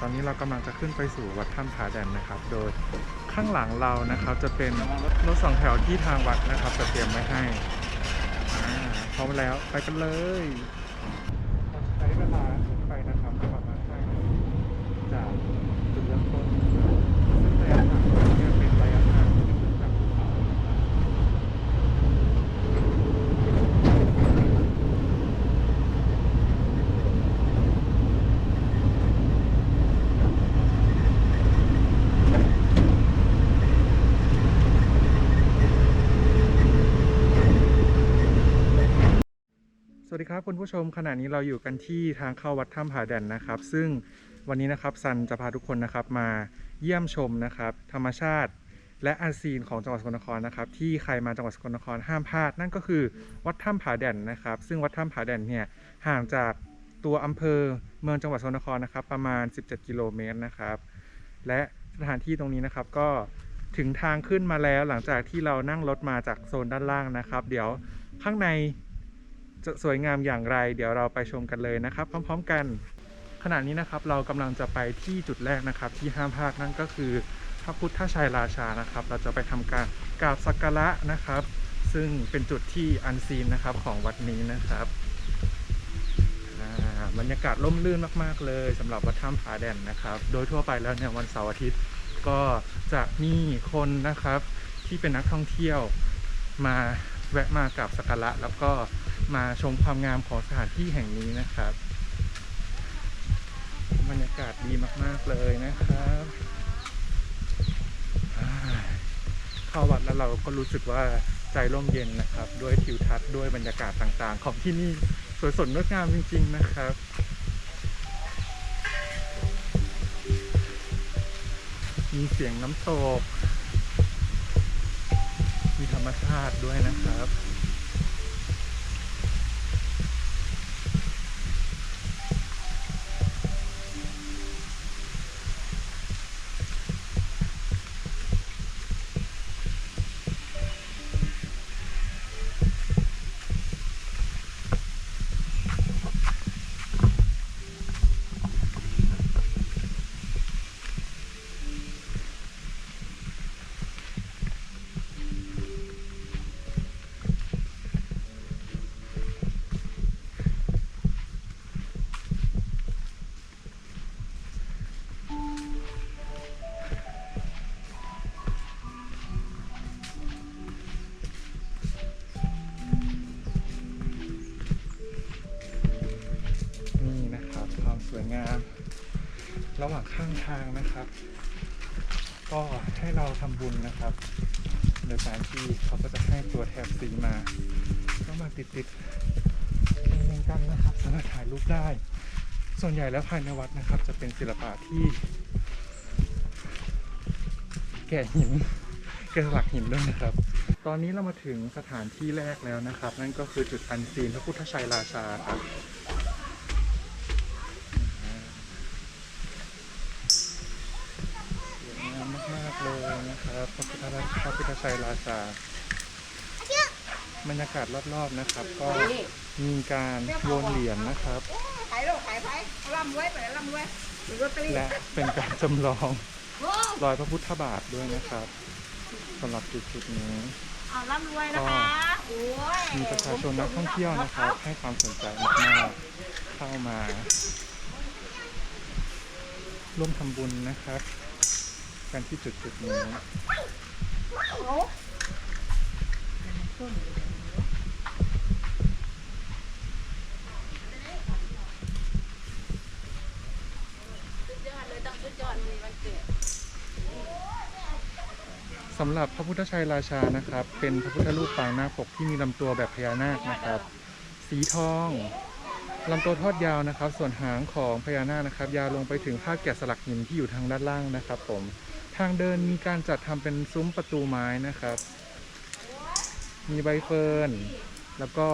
ตอนนี้เรากำลังจะขึ้นไปสู่วัดถ้ำผาแดนนะครับ โดยข้างหลังเรานะครับจะเป็นรถสองแถวที่ทางวัดนะครับจะเตรียมไว้ให้พร้อมแล้วไปกันเลยใช้เวลาขึ้นไปนะครับประมาณ5นาทีจากจุดเริ่มต้นซึ่งระยะทางนี้เป็นระยะทางที่ขึ้นจากภูเขานะครับ สวัสดีครับคุณผู้ชมขณะนี้เราอยู่กันที่ทางเข้าวัดถ้ำผาแดนนะครับ ซึ่งวันนี้นะครับซันจะพาทุกคนนะครับมาเยี่ยมชมนะครับ ธรรมชาติและอาซีนของจังหวัดสกลนครนะครับ ที่ใครมาจังหวัดสกลนครห้ามพลาด นั่นก็คือวัดถ้ำผาแดนนะครับ ซึ่งวัดถ้ำผาแดนเนี่ยห่างจากตัวอำเภอเมืองจังหวัดสกลนครนะครับ ประมาณ 17 กิโลเมตรนะครับ และสถานที่ตรงนี้นะครับก็ถึงทางขึ้นมาแล้วหลังจากที่เรานั่งรถมาจากโซนด้านล่างนะครับ เดี๋ยวข้างใน จะสวยงามอย่างไร เดี๋ยวเราไปชมกันเลยนะครับ พร้อม ๆ กัน ขณะนี้นะครับเรากำลังจะไปที่จุดแรกนะครับ ที่ห้ามพลาดนั่นก็คือพระพุทธชัยราชานะครับ เราจะไปทำการกราบสักการะนะครับ ซึ่งเป็นจุดที่อันซีนนะครับของวัดนี้นะครับบรรยากาศร่มรื่นมาก ๆ เลยสำหรับวัดถ้ำผาแดนนะครับ โดยทั่วไปแล้วเนี่ยวันเสาร์อาทิตย์ก็จะมีคนนะครับที่เป็นนักท่องเที่ยวมาแวะมากราบสักการะแล้วก็ มาชมความงามของสถานที่แห่งนี้นะครับบรรยากาศดีมาก ๆ เลยนะครับเข้าวัดแล้วเราก็รู้สึกว่าใจร่มเย็นนะครับ ด้วยทิวทัศน์ด้วยบรรยากาศต่างๆ ของที่นี่สวยสดงดงามจริง ๆ นะครับมีเสียงน้ำตก มีธรรมชาติด้วยนะครับ ระหว่างข้างทางนะครับ ก็ให้เราทำบุญนะครับ โดยการที่เขาก็จะให้ตัวแถบสีมา ก็มาติดติดเรียงกันนะครับสามารถถ่ายรูปได้ ส่วนใหญ่แล้วภายในวัดนะครับ จะเป็นศิลปะที่ แกะหินแกะสลักหินด้วยนะครับ ตอนนี้เรามาถึงสถานที่แรกแล้วนะครับ นั่นก็คือจุดอันซีนพระพุทธชัยราชาครับ สวยงามมากๆเลยนะครับ พระพุทธราพระพุทธชัยราชา บรรยากาศรอบๆนะครับ ก็มีการโยนเหรียญนะครับ ขายโลขายไผ่ร่ำรวยไปร่ำรวยหรือลอตเตอรี่และเป็นการจำลองโอ้รอยพระพุทธบาทด้วยนะครับสำหรับจุดจุดๆนี้เอาร่ำรวยนะคะโอ้ยมีประชาชนนักท่องเที่ยวนะครับ ให้ความสนใจมากๆเข้ามา ร่วมทำบุญนะครับ กันที่จุดจุดๆนี้ สำหรับพระพุทธชัยราชานะครับ เป็นพระพุทธรูปปางนาคปกที่มีลำตัวแบบพญานาคนะครับ สีทองลำตัวทอดยาวนะครับ ส่วนหางของพญานาคนะครับ ยาวลงไปถึงภาคแกะสลักหินที่อยู่ทางด้านล่างนะครับผมางเดินมีการจัดทำเป็นซุ้มประตูไม้นะครับ มีใบเฟิร์นแล้วก็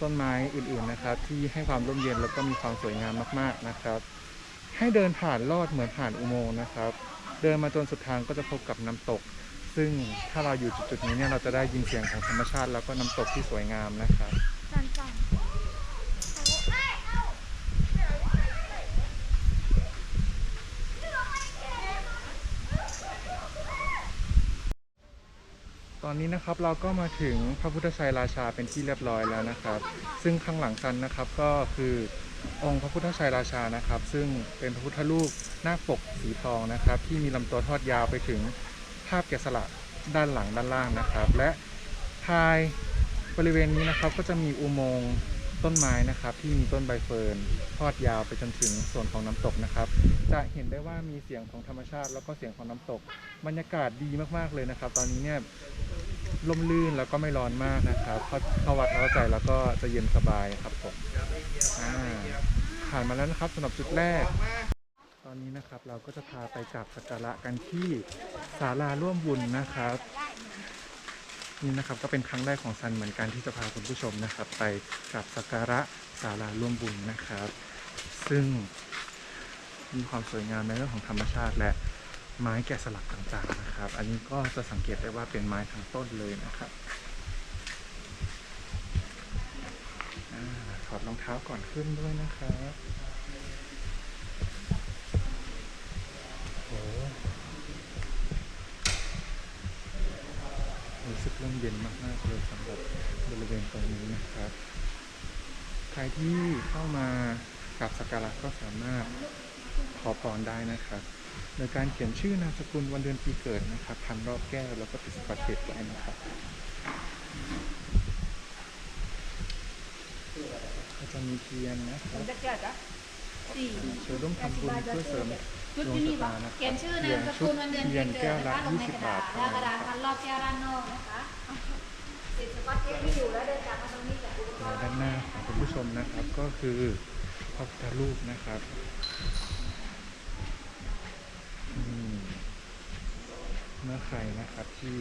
ต้นไม้อื่นๆนะครับ ที่ให้ความร่มเย็นแล้วก็มีความสวยงามมากๆนะครับ ให้เดินผ่านลอดเหมือนผ่านอุโมงค์นะครับ เดินมาจนสุดทางก็จะพบกับน้ำตก ซึ่งถ้าเราอยู่จุดๆนี้เนี่ยเราจะได้ยินเสียงของธรรมชาติ แล้วก็น้ำตกที่สวยงามนะครับ ตอนนี้นะครับเราก็มาถึงพระพุทธชัยราชาเป็นที่เรียบร้อยแล้วนะครับ ซึ่งข้างหลังกันนะครับก็คือองค์พระพุทธชัยราชานะครับ ซึ่งเป็นพระพุทธรูปหน้าปกสีทองนะครับ ที่มีลำตัวทอดยาวไปถึงภาพแกะสลักด้านหลังด้านล่างนะครับ และภายบริเวณนี้นะครับก็จะมีอุโมงค์ต้นไม้นะครับ ที่มีต้นใบเฟิร์นทอดยาวไปจนถึงส่วนของน้ำตกนะครับ จะเห็นได้ว่ามีเสียงของธรรมชาติ แล้วก็เสียงของน้ำตก บรรยากาศดีมากๆเลยนะครับ ตอนนี้เนี่ย ลมลื่นแล้วก็ไม่ร้อนมากนะครับเข้าเข้าวัดเข้าใจแล้วก็จะเย็นสบายครับผมอ่าผ่านมาแล้วนะครับสำหรับจุดแรก ตอนนี้นะครับเราก็จะพาไปกราบสักการะกันที่ศาลาร่วมบุญนะครับนี่นะครับก็เป็นครั้งแรกของซันเหมือนกันที่จะพาคุณผู้ชมนะครับ ไปกราบสักการะศาลาร่วมบุญนะครับ ซึ่งมีความสวยงามในเรื่องของธรรมชาติและ ไม้แกะสลักต่างๆนะครับ อันนี้ก็จะสังเกตได้ว่าเป็นไม้ทั้งต้นเลยนะครับถอดรองเท้าก่อนขึ้นด้วยนะครับโอ้รู้สึกร่มเย็นมากๆเลยสำหรับบริเวณตรงนี้นะครับ ใครที่เข้ามากราบสักการะก็สามารถ ขอพรได้นะครับโดยการเขียนชื่อนามสกุลวันเดือนปีเกิดนะครับพันรอบแก้วแล้วก็ติดสกอตเทปไว้นะครับก็จะมีเทียนนะคผรัมบจะเกิดอะสี่ช่วยร่วมทำบุญเพื่อเสริมชุดดวงที่ชะนี่ตาปะนะคเขีรัยบนชื่อเทีนายมนสชุกุดลวันเดือนเทียนปีเกิแก้ดวละนะคะลงใน20กระบาดาทษเท่าแล้วกนั้นระดาษครับพันรอบแก้วด้านนอกนะคะติดสก๊อตเทปไม่อยู่แล้วเดินกลับมาตรงนี้จากอุปกและรณ์ด้านหน้าของคุณผู้ชมนะครับก็คือพระพุทธรูปนะครับอืมเมื่อใครนะครับที่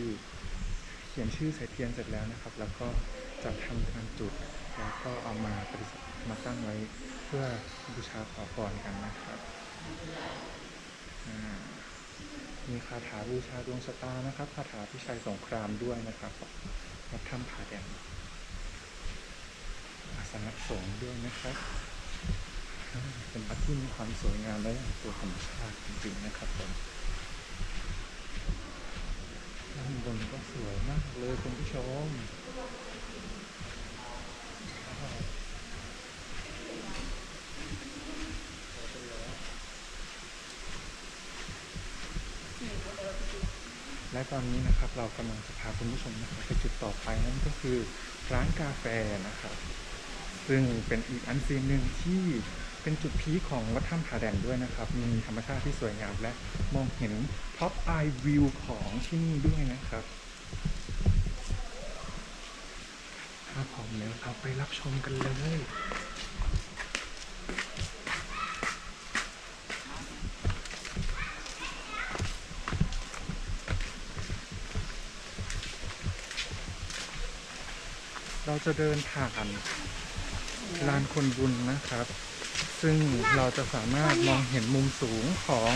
เขียนชื่อใส่เทียนเสร็จแล้วนะครับ แล้วก็จะทำการจุดแล้วก็เอามาประดิษฐ์มาตั้งไว้เพื่อบูชาขอพรกันนะครับมีคาถาบูชาดวงชะตานะครับคาถาพิชัยสงครามด้วยนะครับวัดถ้ำผาแดงอาสนะสงฆ์ด้วยนะครับ เป็นวัดที่มีความสวยงามและอย่างตัวธรรมชาติจริงๆนะครับผมด้า นก็สวยมากเลยคุณผู้ชมและตอนนี้นะครับเรากำลังจะพาคุณผู้ชมนะครับไปจุดต่อไปนั่นก็คือร้านกาแฟนะครับ ซึ่งเป็นอีกอันซีนหนึ่งที่ เป็นจุดพีคของวัดถ้ำผาแดนด้วยนะครับ มีธรรมชาติที่สวยงามและมองเห็นท็อปไอวิวของที่นี่ด้วยนะครับถ้าพร้อมแล้วเราไปรับชมกันเลยเราจะเดินผ่านลานคนบุญนะครับ ซึ่งเราจะสามารถมองเห็นมุมสูงของ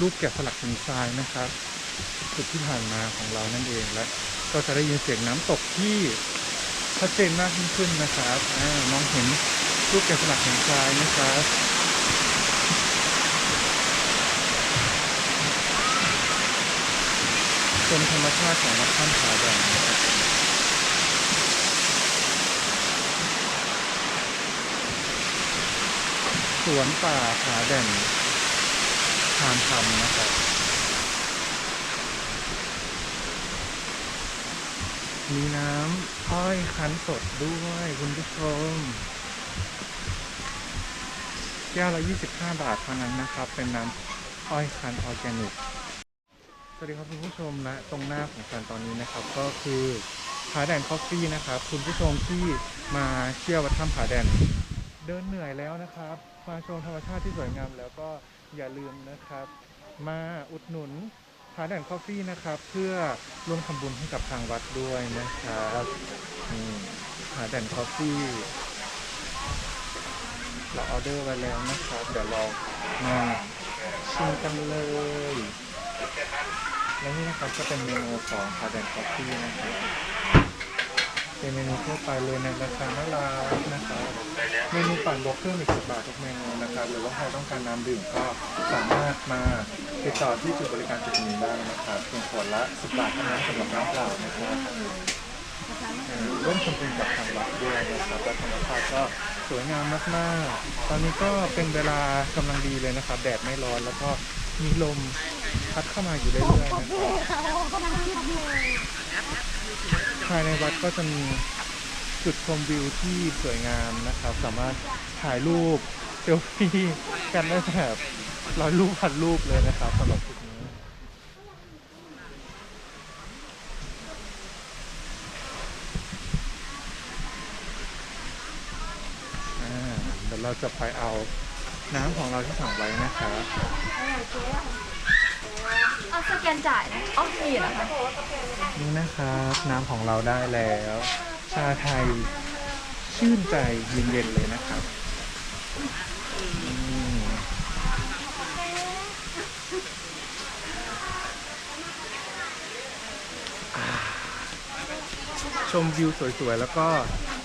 รูปแกะสลักหินทรายนะครับ จุดที่ผ่านมาของเรานั่นเองและก็จะได้ยินเสียงน้ำตกที่ชัดเจนมากยิ่งขึ้นนะครับอมองเห็นรูปแกะสลักหินทรายนะครับเป็นธรรมชาติของวัดถ้ำผาแดงนะครับ สวนป่าผาแดนทานธรรมนะครับ มีน้ำอ้อยคั้นสดด้วยคุณผู้ชม แก้วละ 25 บาทเท่านั้นนะครับ เป็นน้ำอ้อยคั้นออร์แกนิก สวัสดีครับคุณผู้ชมและตรงหน้าของฉันตอนนี้นะครับ ก็คือผาแดนคอฟฟี่นะครับ คุณผู้ชมที่มาเที่ยววัดถ้ำผาแดน เดินเหนื่อยแล้วนะครับ มาชมธรรมชาติที่สวยงามแล้วก็อย่าลืมนะครับ มาอุดหนุนผาแดนคอฟฟี่นะครับ เพื่อร่วมทำบุญให้กับทางวัดด้วยนะครับนี่ผาแดนคอฟฟี่เราออเดอร์ไว้แล้วนะครับ เดี๋ยวเรามาชิมกันเลย และนี่นะครับก็เป็นเมนูของคาเดนคอฟฟี่นะครับ เป็นเมนูทั่วไปเลยในราคาน่ารักนะครับเมนูปั่นบวกเครื่องอีกสิบบาททุกเมนูนะครับหรือว่าใครต้องการน้ำดื่มก็สามารถมาติดต่อที่จุดบริการจุดนี้ได้นะครับเพียงขวดละสิบบาทเท่านั้นสำหรับน้ำเปล่านะครับร่วมทำบุญกับทางวัดด้วยนะครับและธรรมชาติก็สวยงามมากๆ ตอนนี้ก็เป็นเวลากำลังดีเลยนะครับ แดดไม่ร้อนแล้วก็มีลมพัดเข้ามาอยู่เรื่อยๆนะครับ ภายในวัดก็จะมีจุดชมวิวที่สวยงามนะครับ สามารถถ่ายรูปเซลฟี่กันได้แบบร้อยรูปพันรูปเลยนะครับสำหรับจุดนี้เดี๋ยวเราจะไปเอาน้ำของเราที่สั่งไว้นะครับ เอาสแกนจ่ายนะอ๋อมีเหรอคะนี่นะครับน้ำของเราได้แล้ว ชาไทยชื่นใจเย็นๆเลยนะครับชมวิวสวยๆ แล้วก็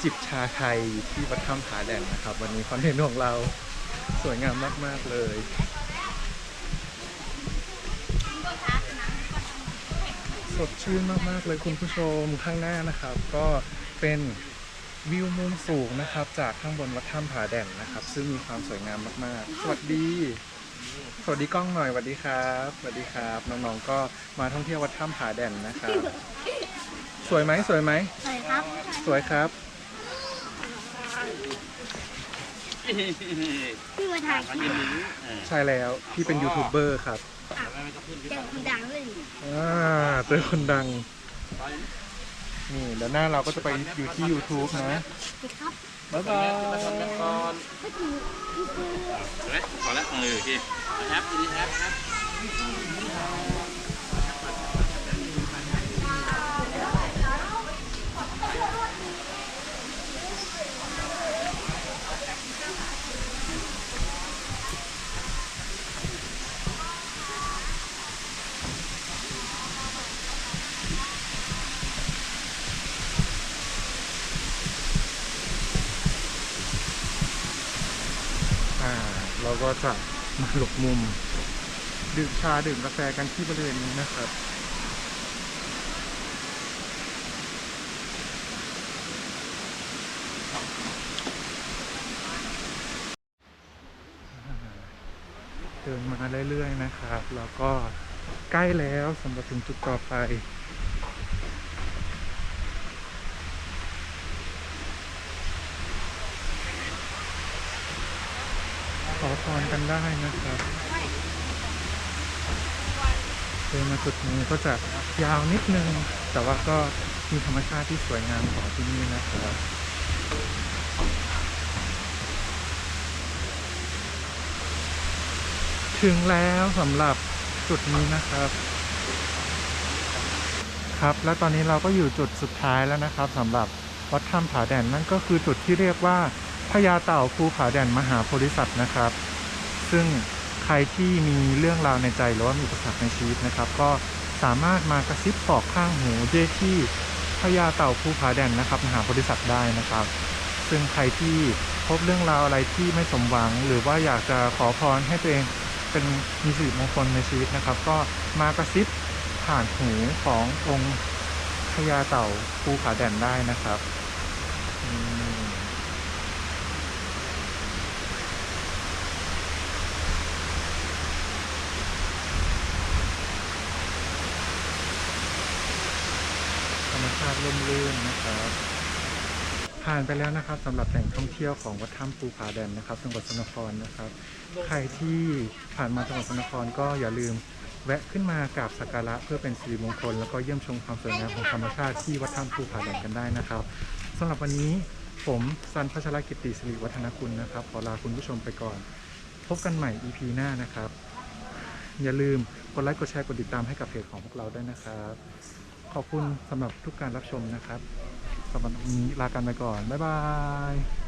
จิบชาไทยที่วัดถ้ำผาแดนนะครับ วันนี้คอนเทนต์ของเราสวยงามมากๆเลย สดชื่นมากๆเลยคุณผู้ชมข้างหน้านะครับ ก็เป็นวิวมุมสูงนะครับ จากข้างบนวัดถ้ำผาแด่นนะครับ ซึ่งมีความสวยงามมากๆ สวัสดี สวัสดีกล้องหน่อยสวัสดีครับสวัสดีครับ น้องๆก็มาท่องเที่ยววัดถ้ำผาแด่นนะครับ สวยไหมสวยไหมใช่ครับ สวยครับพี่มาถ่ายคลิป ใช่แล้วพี่เป็นยูทูบเบอร์ครับ เจอคนดังเลยอ่าเจอคนดัง นี่เดี๋ยวหน้าเราก็จะไปอยู่ที่ YouTube นะครับบ๊ายบายก็คือพี่คือเห็นไหมพอแล้วเออพี่แอปทีนี้แอปแอป อ่า เราก็จะมาหลบมุม ดื่มชาดื่มกาแฟกันที่บริเวณนี้นะครับเดินมาเรื่อยๆนะครับ แล้วก็ใกล้แล้วสำหรับถึงจุดต่อไป อพรกันได้นะครับเดินมาจุดนี้ก็จะยาวนิดนึง แต่ว่าก็มีธรรมชาติที่สวยงามของที่นี่นะครับถึงแล้วสำหรับจุดนี้นะครับ ครับ และตอนนี้เราก็อยู่จุดสุดท้ายแล้วนะครับสำหรับวัดถ้ำผาแดนนั่นก็คือจุดที่เรียกว่า พญาเต่าภูผาแดนมหาโพธิสัตว์นะครับ ซึ่งใครที่มีเรื่องราวในใจหรือว่ามีอุปสรรคในชีวิตนะครับ ก็สามารถมากระซิบบอกข้างหูเยที่พญาเต่าภูผาแดนนะครับมหาโพธิสัตว์ได้นะครับ ซึ่งใครที่พบเรื่องราวอะไรที่ไม่สมหวัง หรือว่าอยากจะขอพรให้ตัวเองเป็นมีสิริมงคลในชีวิตนะครับ ก็มากระซิบผ่านหูขององค์พญาเต่าภูผาแดนได้นะครับ ร่มรื่นนะครับ ผ่านไปแล้วนะครับสำหรับแหล่งท่องเที่ยวของวัดถ้ำภูผาแดนนะครับจังหวัดสนครนะครับ ใครที่ผ่านมาจังหวัดสนครก็อย่าลืมแวะขึ้นมากราบสักการะเพื่อเป็นสิริมงคล แล้วก็เยี่ยมชมความสวยงามของธรรมชาติที่วัดถ้ำภูผาแดนกันได้นะครับสำหรับวันนี้ผมสันพัชรกิติสิริวัฒนคุณนะครับ ขอลาคุณผู้ชมไปก่อน พบกันใหม่ EP หน้านะครับ อย่าลืมกดไลค์กดแชร์กดติดตามให้กับเพจของพวกเราด้วยนะครับ ขอบคุณสำหรับทุกการรับชมนะครับสำหรับวันนี้ลากันไปก่อน บ๊ายบาย